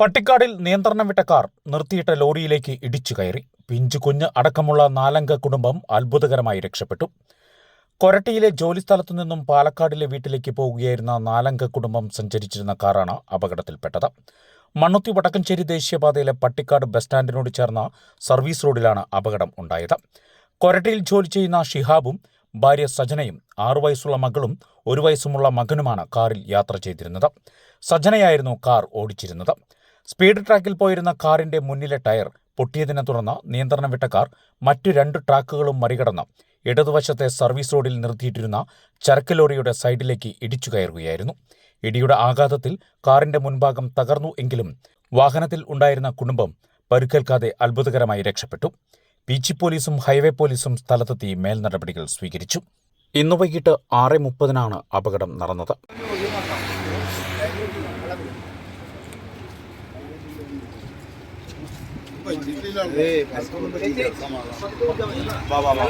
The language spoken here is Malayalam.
പട്ടിക്കാടിൽ നിയന്ത്രണം വിട്ട കാർ നിർത്തിയിട്ട ലോറിയിലേക്ക് ഇടിച്ചു കയറി. പിഞ്ചു കുഞ്ഞ് അടക്കമുള്ള നാലംഗ കുടുംബം അത്ഭുതകരമായി രക്ഷപ്പെട്ടു. കൊരട്ടിയിലെ ജോലിസ്ഥലത്തു നിന്നും പാലക്കാടിലെ വീട്ടിലേക്ക് പോവുകയായിരുന്ന നാലംഗ കുടുംബം സഞ്ചരിച്ചിരുന്ന കാറാണ് അപകടത്തിൽപ്പെട്ടത്. മണ്ണുത്തി വടക്കഞ്ചേരി ദേശീയപാതയിലെ പട്ടിക്കാട് ബസ് സ്റ്റാൻഡിനോട് ചേർന്ന സർവീസ് റോഡിലാണ് അപകടം ഉണ്ടായത്. കൊരട്ടിയിൽ ജോലി ചെയ്യുന്ന ഷിഹാബും ഭാര്യ സജനയും ആറു വയസ്സുള്ള മകളും ഒരു വയസ്സുമുള്ള മകനുമാണ് കാറിൽ യാത്ര ചെയ്തിരുന്നത്. സജനയായിരുന്നു കാർ ഓടിച്ചിരുന്നത്. സ്പീഡ് ട്രാക്കിൽ പോയിരുന്ന കാറിന്റെ മുന്നിലെ ടയർ പൊട്ടിയതിനെ തുടർന്ന് നിയന്ത്രണം വിട്ട കാർ മറ്റു രണ്ട് ട്രാക്കുകളും മറികടന്ന് ഇടതുവശത്തെ സർവീസ് റോഡിൽ നിർത്തിയിട്ടിരുന്ന ചരക്ക് ലോറിയുടെ സൈഡിലേക്ക് ഇടിച്ചു കയറുകയായിരുന്നു. ഇടിയുടെ ആഘാതത്തിൽ കാറിന്റെ മുൻഭാഗം തകർന്നു എങ്കിലും വാഹനത്തിൽ ഉണ്ടായിരുന്ന കുടുംബം പരുക്കേൽക്കാതെ അത്ഭുതകരമായി രക്ഷപ്പെട്ടു. പീച്ചി പോലീസും ഹൈവേ പോലീസും സ്ഥലത്തെത്തി മേൽനടപടികൾ സ്വീകരിച്ചു. ഇന്ന് വൈകിട്ട് ആറ് മുപ്പതിനാണ് അപകടം നടന്നത്. বাবা বাবা।